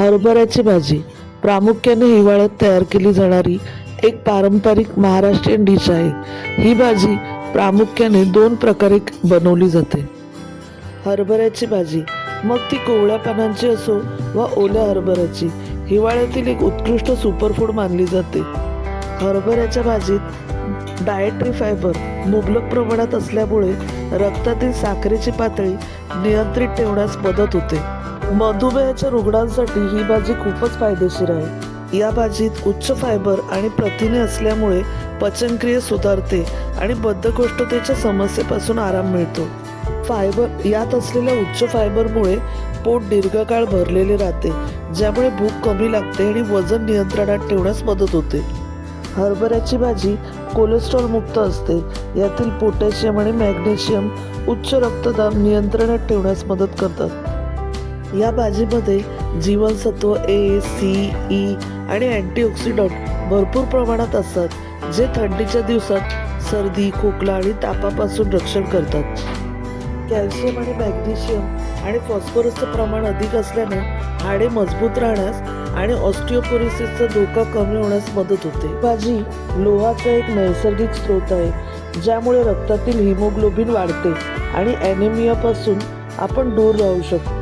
हरभऱ्याची भाजी. प्रामुख्याने हिवाळ्यात तयार केली जाणारी एक पारंपरिक महाराष्ट्रीयन डिश आहे. ही भाजी प्रामुख्याने दोन प्रकारे बनवली जाते. हरभऱ्याची भाजी मग ती कोवळ्या पानांची असो वा ओल्या हरभऱ्याची हिवाळ्यातील एक उत्कृष्ट सुपरफूड मानली जाते. हरभऱ्याच्या भाजीत डायटरी फायबर मुबलक प्रमाणात असल्यामुळे रक्तातील साखरेची पातळी नियंत्रित ठेवण्यास मदत होते. मधुमेहाच्या रुग्णांसाठी ही भाजी खूपच फायदेशीर आहे. या भाजीत उच्च फायबर आणि प्रथिने असल्यामुळे पचनक्रिया सुधारते आणि बद्धकोष्ठतेच्या समस्येपासून आराम मिळतो. फायबर यात असलेल्या उच्च फायबरमुळे पोट दीर्घकाळ भरलेले राहते ज्यामुळे भूक कमी लागते आणि वजन नियंत्रणात ठेवण्यास मदत होते. हरभऱ्याची भाजी कोलेस्ट्रॉल मुक्त असते यातील पोटॅशियम आणि मॅग्नेशियम उच्च रक्तदाब नियंत्रणात ठेवण्यास मदत करतात. या भाजीमध्ये जीवनसत्व ए सी ई आणि अँटीऑक्सिडंट भरपूर प्रमाणात असतात जे थंडीच्या दिवसात सर्दी खोकला आणि तापापासून रक्षण करतात. कॅल्शियम आणि मॅग्नेशियम आणि फॉस्फरसचं प्रमाण अधिक असल्याने हाडे मजबूत राहण्यास आणि ऑस्टिओपोरिसिसचा धोका कमी होण्यास मदत होते. भाजी लोहाचा एक नैसर्गिक स्रोत आहे ज्यामुळे रक्तातील हिमोग्लोबिन वाढते आणि ॲनेमियापासून आपण दूर राहू शकतो.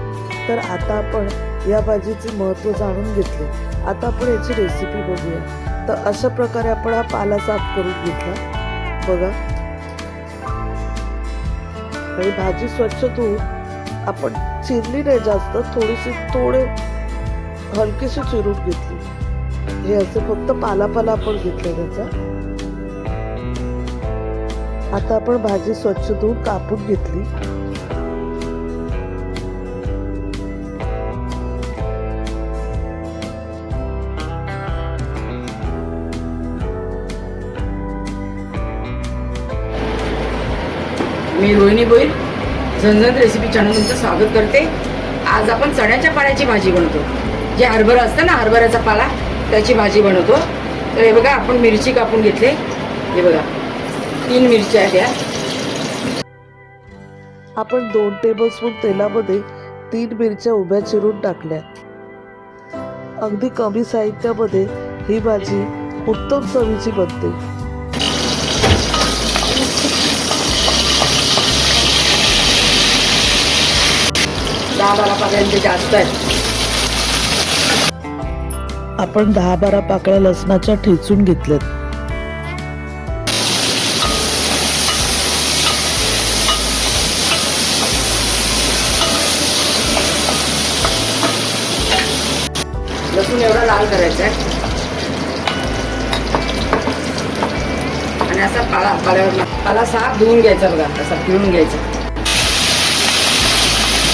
तर आता आपण या भाजीचे महत्त्व जाणून घेतले. आता आपण याची रेसिपी बघूया. तर अशा प्रकारे आपण हा पाला साफ करून घेतला. बघा. आणि भाजी स्वच्छ धुवून आपण चिरली नाही जास्त थोडीशी थोडे हलकीशी चिरून घेतली. हे असे फक्त पाला पाला आपण घेतला त्याचा. आता आपण भाजी स्वच्छ धुवून कापून घेतली. मी रोहिणी बोईर. झणझण रेसिपी चॅनल तुमचं स्वागत करते. आज आपण चण्याच्या पाण्याची भाजी बनवतो. जे हरभरा असतं ना हरभऱ्याचा पाला त्याची भाजी बनवतो. तर हे बघा आपण मिरची कापून घेतले. हे बघा तीन मिरच्या आहेत या. आपण दोन टेबलस्पून तेलामध्ये तीन मिरच्या उभ्या चिरून टाकल्या. अगदी कमी साहित्यामध्ये ही भाजी उत्तम चवीची बनते. दहा बारा पाल्याचे जास्त आहेत. आपण दहा बारा पाकळ्या लसणाच्या ठेचून घेतल्यात. लसूण एवढा लाल करायचा आहे. आणि असा पाला पाल्यावर पाला साफ धुवून घ्यायचा बघा असा पिळून घ्यायचा.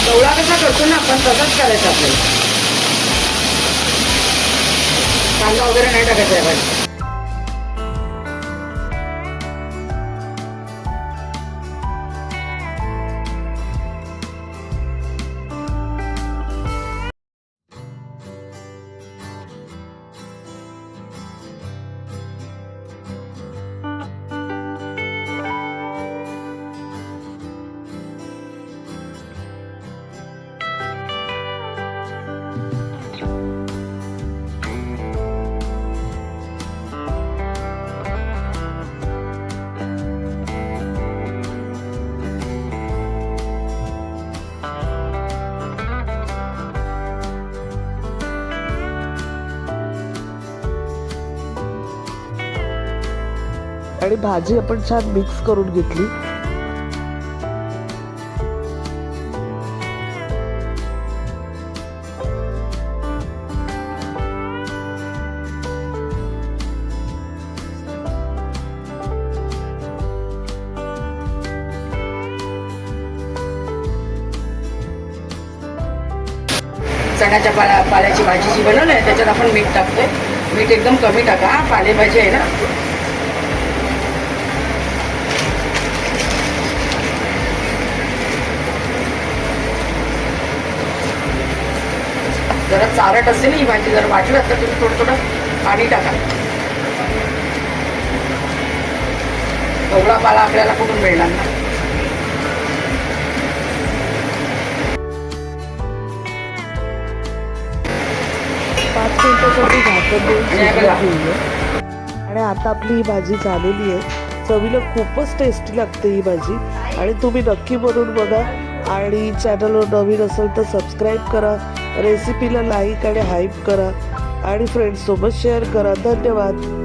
कवळा कसा करतो ना आपण तसाच करायचा आपल्याला. कांदा वगैरे नाही टाकायचा आहे आणि भाजी आपण छान मिक्स करून घेतली. चण्याच्या पाला पाल्याची भाजी जी बनवली आहे त्याच्यात आपण मीठ टाकतोय. मीठ एकदम कमी टाका. हा पालेभाजी आहे ना? जरा चारट असेल ही भाजी जर वाटलं तर तुम्ही थोडं थोडं पाणी टाका. ढवळा पाला आपल्याला कुठून मिळणार ना? पाच आणि आता आपली ही भाजी झालेली आहे. चवीला खूपच टेस्टी लागते ही भाजी. आणि तुम्ही नक्की बनवून बघा. आणि चॅनलवर नवीन असेल तर सबस्क्राईब करा. रेसिपीला लाईक आणि हाईप करा. आणि फ्रेंड्ससोबत शेअर करा. धन्यवाद.